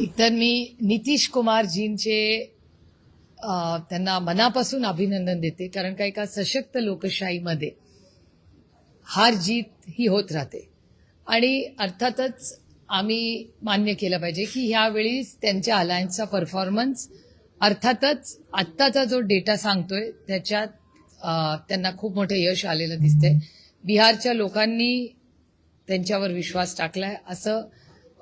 एकतर मी नितीश कुमारजींचे त्यांना मनापासून अभिनंदन देते कारण का एका सशक्त लोकशाहीमध्ये हार जीत ही होत राहते. आणि अर्थातच आम्ही मान्य केलं पाहिजे की ह्यावेळी त्यांच्या अलायन्सचा परफॉर्मन्स अर्थातच आत्ताचा जो डेटा सांगतोय त्याच्यात त्यांना खूप मोठं यश आलेलं दिसतंय. बिहारच्या लोकांनी त्यांच्यावर विश्वास टाकलाय असं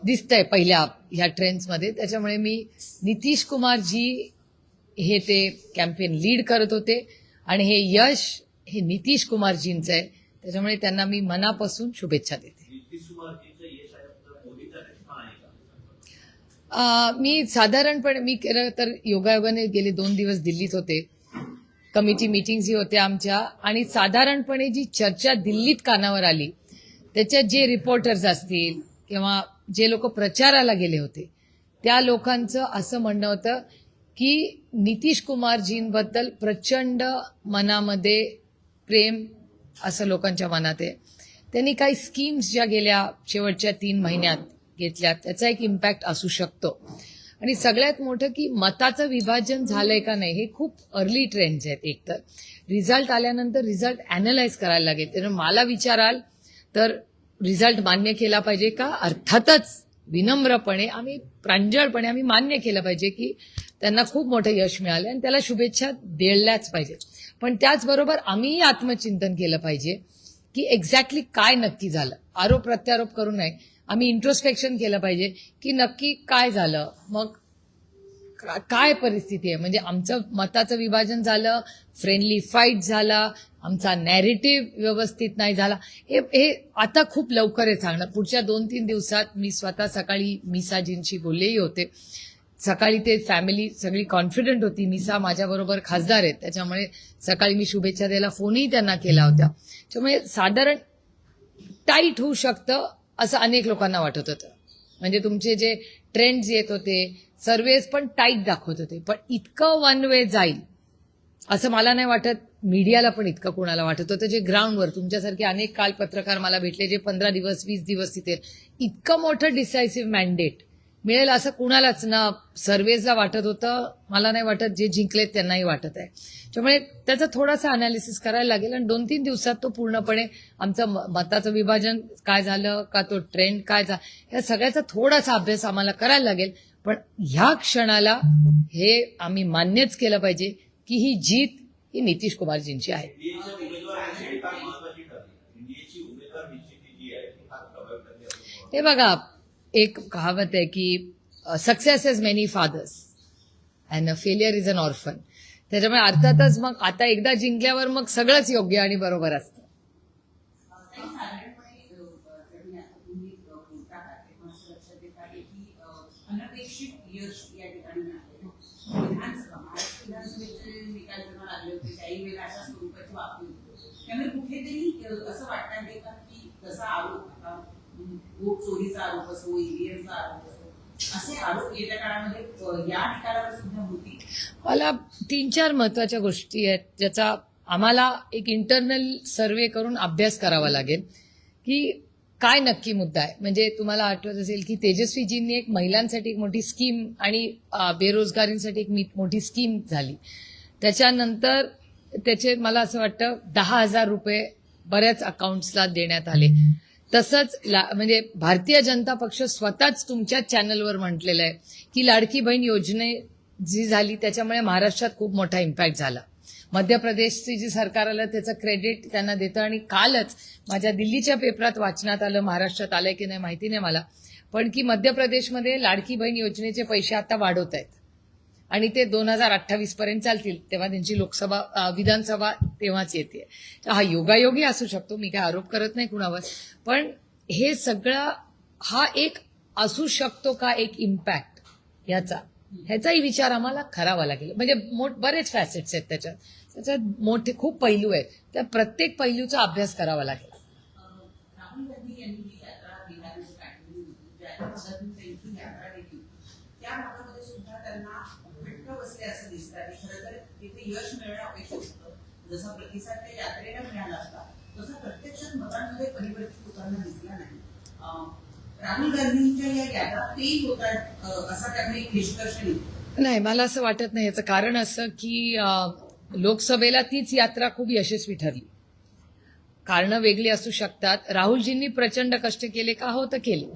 दिसतंय पहिल्या ह्या ट्रेंड्समध्ये त्याच्यामुळे मी नितीश कुमारजी हे ते कॅम्पेन लीड करत होते. आणि हे यश हे नितीश कुमारजींचं आहे. त्याच्यामुळे त्यांना मी मनापासून शुभेच्छा देते. अं, मी साधारणपणे मी केलं तर योगायोगाने गेले दोन दिवस दिल्लीत होते. कमिटी मिटिंग्सही होत्या आमच्या. आणि साधारणपणे जी चर्चा दिल्लीत कानावर आली त्याच्यात जे रिपोर्टर्स असतील किंवा जे लोक प्रचाराला गेले होते त्या लोकांचं असं म्हणणं होतं की नितीश कुमारजींबद्दल प्रचंड मनामध्ये प्रेम असं लोकांच्या मनात आहे. त्यांनी काही स्कीम्स ज्या गेल्या शेवटच्या तीन महिन्यात घेतल्या त्याचा एक इम्पॅक्ट असू शकतो. आणि सगळ्यात मोठं की मताचं विभाजन झालंय का नाही हे खूप अर्ली ट्रेंड्स आहेत एकतर. रिझल्ट आल्यानंतर रिझल्ट अॅनलाइज करायला लागेल. त्यामुळे मला विचाराल तर रिझल्ट मान्य केला पाहिजे का? अर्थातच विनम्रपणे आम्ही प्रांजळपणे आम्ही मान्य केलं पाहिजे की त्यांना खूप मोठं यश मिळालं आणि त्याला शुभेच्छा देळल्याच पाहिजे. पण त्याचबरोबर आम्हीही आत्मचिंतन केलं पाहिजे की एक्झॅक्टली काय नक्की झालं. आरोप प्रत्यारोप करू नये. आम्ही इंट्रोस्पेक्शन केलं पाहिजे की नक्की काय झालं. मग काय परिस्थिती आहे? म्हणजे आमचं मताचं विभाजन झालं फ्रेंडली फाईट झाला आमचा नॅरेटिव्ह व्यवस्थित नाही झाला. हे हे आता खूप लवकर आहे सांगणार पुढच्या दोन तीन दिवसात मी स्वतः सकाळी मिसाजींशी बोललेही होते. सकाळी ते फॅमिली सगळी कॉन्फिडंट होती. मिसा माझ्याबरोबर खासदार आहेत. त्याच्यामुळे सकाळी मी शुभेच्छा द्यायला फोनही त्यांना केला होता. त्यामुळे साधारण टाईट होऊ शकतं असं अनेक लोकांना वाटत होतं. म्हणजे तुमचे जे ट्रेंड्स येत होते सर्वेज पण टाईट दाखवत होते. पण इतकं वन वे जाईल असं मला नाही वाटत मीडियाला पण इतकं कोणाला वाटत होतं. जे ग्राउंडवर तुमच्यासारखे अनेक काल पत्रकार मला भेटले जे पंधरा दिवस वीस दिवस तिथे इतकं मोठं डिसायसिव्ह मॅन्डेट मिळेल असं कुणालाच ना सर्वेजला वाटत होतं मला नाही वाटत जे जिंकले त्यांनाही वाटत आहे. त्यामुळे त्याचा थोडासा अनालिसिस करायला लागेल आणि दोन तीन दिवसात तो पूर्णपणे आमचं म- मताचं विभाजन काय झालं का तो ट्रेंड काय झाला या सगळ्याचा थोडासा अभ्यास आम्हाला करायला लागेल. पण ह्या क्षणाला हे आम्ही मान्यच केलं पाहिजे की ही जीत ही नितीश कुमारजींची आहे. हे बघा एक कहावत आहे की success is many fathers and failure is an orphan त्याच्यामुळे अर्थातच मग आता एकदा जिंकल्यावर मग सगळंच योग्य आणि बरोबर असतं. त्यामुळे कुठेतरी असं वाटणार आहे का की जसा आरोप वोट चोरीचा आरोप असो ईव्हीएमचा आरोप असो मला तीन चार महत्त्वाच्या गोष्टी आहेत ज्याचा आम्हाला एक इंटरनल सर्वे करून अभ्यास करावा लागेल. की काय नक्की मुद्दा आहे? म्हणजे तुम्हाला आठवत असेल की तेजस्वीजींनी एक महिलांसाठी एक मोठी स्कीम आणि बेरोजगारींसाठी एक मी- मोठी स्कीम झाली. त्याच्यानंतर त्याचे मला असं वाटतं दहा हजार रुपये बऱ्याच अकाउंट्सला देण्यात आले. तसंच ला म्हणजे भारतीय जनता पक्ष स्वतःच तुमच्याच चॅनलवर म्हटलेलं आहे की लाडकी बहीण योजने जी झाली त्याच्यामुळे महाराष्ट्रात खूप मोठा इम्पॅक्ट झाला. मध्य प्रदेशचे जे सरकार आलं त्याचं क्रेडिट त्यांना देतं आणि कालच माझ्या दिल्लीच्या पेपरात वाचनात आलं महाराष्ट्रात आलंय की नाही माहिती नाही मला. पण की मध्य प्रदेशमध्ये लाडकी बहीण योजनेचे पैसे आता वाढवत आहेत आणि ते दोन हजार अठ्ठावीस पर्यंत चालतील तेव्हा त्यांची लोकसभा विधानसभा तेव्हाच येते. तर हा योगायोगी असू शकतो मी काय आरोप करत नाही कुणावर पण हे सगळं हा एक असू शकतो का एक इम्पॅक्ट ह्याचा? ह्याचाही विचार आम्हाला करावा लागेल. म्हणजे मोठ बरेच फॅसेट्स आहेत त्याच्यात. त्याच्यात मोठे खूप पैलू आहेत. त्या प्रत्येक पैलूचा अभ्यास करावा लागेल अ, राहुल गांधी यांनी जी यात्रा बिहारमध्ये काढली होती ज्या ज्या भागातून त्यांची यात्रा गेली त्या भागामध्ये सुद्धा त्यांना भटकं बसले असं दिसतं आणि खरं तर तिथे यश मिळणं अपेक्षित होतं. जसा प्रतिसाद त्या यात्रेला मिळाला असता तसा प्रत्यक्षात मतांमध्ये परिवर्तित होताना दिसला नाही. राहुल गांधींच्या या यात्रा तेही होतात असा त्यांना एक निष्कर्ष नाही मला असं वाटत नाही. याचं कारण असं की लोकसभेला तीच यात्रा खूप यशस्वी ठरली. कारणं वेगळी असू शकतात. राहुलजींनी प्रचंड कष्ट केले का? हो तर केले.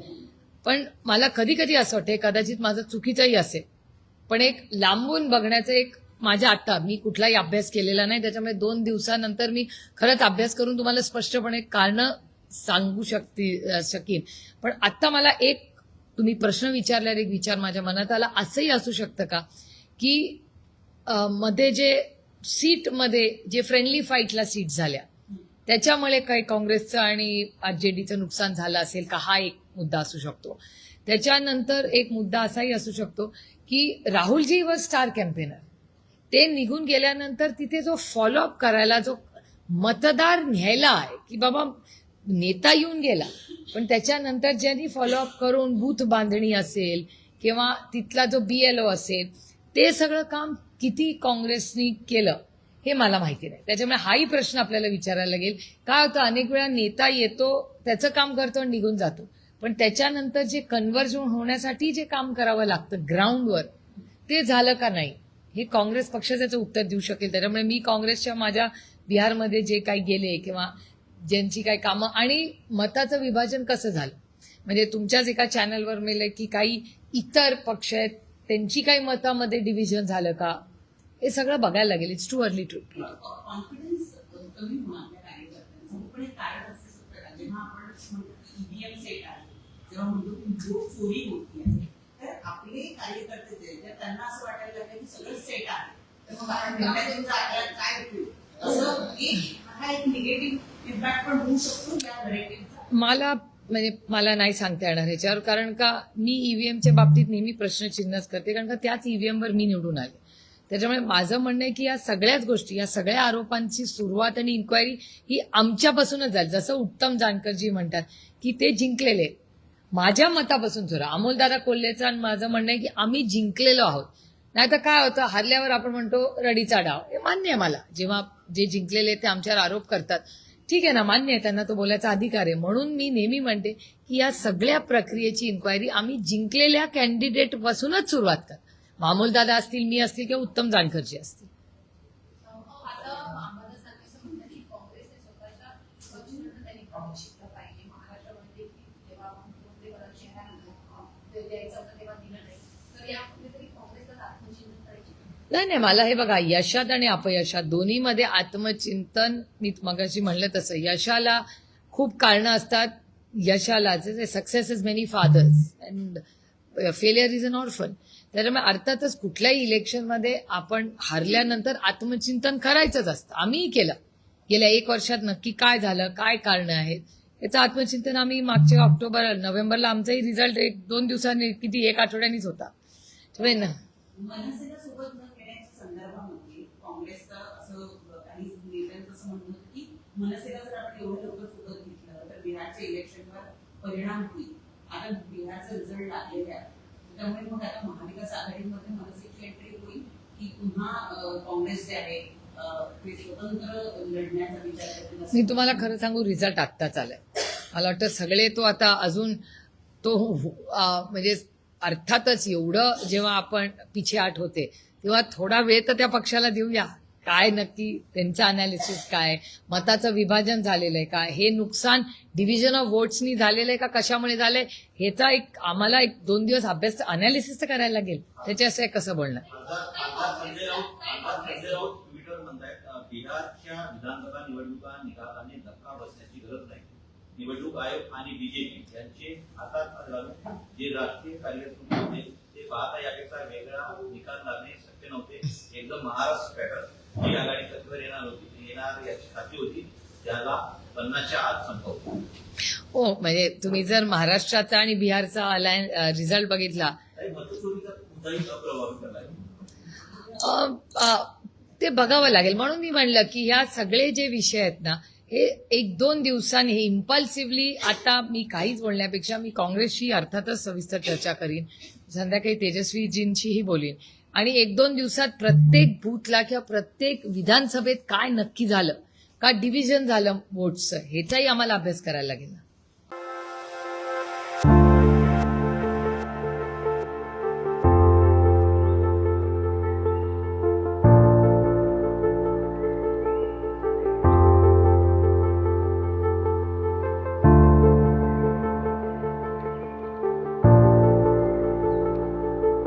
पण मला कधी कधी असं वाटते कदाचित माझं चुकीचंही असेल. पण एक लांबून बघण्याचं एक माझ्या आता मी कुठलाही अभ्यास केलेला नाही त्याच्यामुळे दोन दिवसानंतर मी खरंच अभ्यास करून तुम्हाला स्पष्टपणे कारणं सांगू शकते शकेन. पण आत्ता मला एक तुम्ही प्रश्न विचारल्यावर एक विचार माझ्या मनात आला. असंही असू शकतं का? की मध्ये जे सीटमध्ये जे फ्रेंडली फाईटला सीट झाल्या त्याच्यामुळे काही काँग्रेसचं आणि आर जे डीचं नुकसान झालं असेल का? हा एक मुद्दा असू शकतो. त्याच्यानंतर एक मुद्दा असाही असू शकतो की राहुलजी व स्टार कॅम्पेनर ते निघून गेल्यानंतर तिथे जो फॉलोअप करायला जो मतदार न्यायला आहे की बाबा नेता येऊन गेला पण त्याच्यानंतर ज्यांनी फॉलोअप करून बूथ बांधणी असेल किंवा तिथला जो बी एल ओ असेल ते सगळं काम किती काँग्रेसनी केलं हे मला माहिती नाही. त्याच्यामुळे हाही प्रश्न आपल्याला विचारायला लागेल. काय होतं अनेक वेळा नेता येतो त्याचं काम करतो आणि निघून जातो. पण त्याच्यानंतर जे कन्व्हर्जन होण्यासाठी जे काम करावं लागतं ग्राउंडवर ते झालं का नाही? हे काँग्रेस पक्ष त्याचं उत्तर देऊ शकेल त्याच्यामुळे मी काँग्रेसच्या माझ्या बिहारमध्ये जे काही गेले किंवा ज्यांची काही कामं आणि मताचं विभाजन कसं झालं? म्हणजे तुमच्याच एका चॅनलवर मिळेल की काही इतर पक्ष आहेत त्यांची काही मतामध्ये डिव्हिजन झालं का? हे सगळं बघायला लागेल. It's too early to confidence कमी होणार त्या कार्यकर्त्यांचं पण एक कारण असू शकतं का जेव्हा आपण म्हणतो ईव्हीएम सेट आहे जेव्हा म्हणतो की वोट चोरी होती आहे तर आपले कार्यकर्ते जे आहेत, त्यांना असं वाटायला लागलं की सगळं सेट आहे काय असं हा एक निगेटिव्ह इम्पॅक्ट पण होऊ शकतो या नरेटिव्हचा मला म्हणजे मला नाही सांगता येणार ह्याच्यावर कारण का मी ईव्हीएमच्या बाबतीत नेहमी प्रश्नचिन्हच करते कारण का त्याच ईव्हीएमवर मी निवडून आले. त्याच्यामुळे माझं म्हणणं आहे की या सगळ्याच गोष्टी या सगळ्या आरोपांची सुरुवात आणि इन्क्वायरी ही आमच्यापासूनच झाली. जसं उत्तम जानकरजी म्हणतात की ते जिंकलेले. माझ्या मतापासून सुरू अमोलदादा कोल्हेचं आणि माझं म्हणणं आहे की आम्ही जिंकलेलो आहोत. नाही तर काय होतं हरल्यावर आपण म्हणतो रडीचा डाव. हे मान्य आहे मला. जेव्हा जे जिंकलेले ते आमच्यावर आरोप करतात. ठीक आहे ना मान्य आहे त्यांना तो बोलायचा अधिकार आहे. म्हणून मी नेहमी म्हणते की या सगळ्या प्रक्रियेची इन्क्वायरी आम्ही जिंकलेल्या कॅन्डिडेट पासूनच सुरुवात कर. मामूलदादा असतील मी असतील किंवा उत्तम जानकरजी असतील. नाही नाही मला हे बघा यशात आणि अपयशात दोन्हीमध्ये आत्मचिंतन मी मगाशी म्हणलं तसं यशाला खूप कारणं असतात. यशाला success is many fathers and failure is an orphan त्याच्यामुळे अर्थातच कुठल्याही इलेक्शनमध्ये आपण हारल्यानंतर आत्मचिंतन करायचंच असतं. आम्हीही केलं. गेल्या एक वर्षात नक्की काय झालं काय कारणं आहेत याचं आत्मचिंतन आम्ही मागच्या ऑक्टोबर नोव्हेंबरला आमचाही रिझल्ट एक दोन दिवसांनी किती एक आठवड्यानीच होता. त्यामुळे ना मनसेला सोबत न घेण्याच्या संदर्भामध्ये काँग्रेसचं असं काही नेत्यांचं असं म्हणणं होतं की मनसेला जर आपण एवढं लवकर फुकत घेतलं तर बिहारच्या इलेक्शनवर परिणाम होईल. आता बिहारचा रिझल्ट लागलेला आहे. त्यामुळे मग आता महाविकास आघाडीमध्ये मनसेची एंट्री होईल की पुन्हा काँग्रेस जे आहे मी तुम्हाला खरं सांगू रिझल्ट आत्ताच आलाय. मला वाटतं सगळे तो आता अजून तो म्हणजे अर्थातच एवढं जेव्हा आपण पिछे आठ होते तेव्हा थोडा वेळ तर त्या पक्षाला देऊया. काय नक्की त्यांचं अनालिसिस काय मताचं विभाजन झालेलं आहे का हे नुकसान डिव्हिजन ऑफ वोट्सनी झालेलं आहे का कशामुळे झालंय ह्याचा एक आम्हाला एक दोन दिवस अभ्यास अनालिसिस तर करायला लागेल. त्याच्या असं कसं बोलणार? बिहारच्या विधानसभा निवडणुका निकालाने धक्का बसण्याची गरज नाही. निवडणूक आयोग आणि बीजेपी यांचे हातात घालून जे राष्ट्रीय कार्यक्रम होते ते पाहता यापेक्षा वेगळा निकाल लागणे शक्य नव्हते. एकदम महाराष्ट्र पॅटर्न. ही आघाडी सत्तेवर येणार होती. येणार याची खात्री होती. पन्नासच्या आत संपवतो. हो म्हणजे तुम्ही जर महाराष्ट्राचा आणि बिहारचा अलायन रिझल्ट बघितला. ते बघावं लागेल. म्हणून मी म्हणलं की ह्या सगळे जे विषय आहेत ना हे एक दोन दिवसांनी हे इम्पल्सिव्हली आता मी काहीच बोलण्यापेक्षा मी काँग्रेसशी अर्थातच सविस्तर चर्चा करीन. संध्याकाळी तेजस्वीजींशीही बोलीन. आणि एक दोन दिवसात प्रत्येक बूथला किंवा प्रत्येक विधानसभेत काय नक्की झालं का डिव्हिजन झालं वोट्सचं ह्याचाही आम्हाला अभ्यास करायला लागेल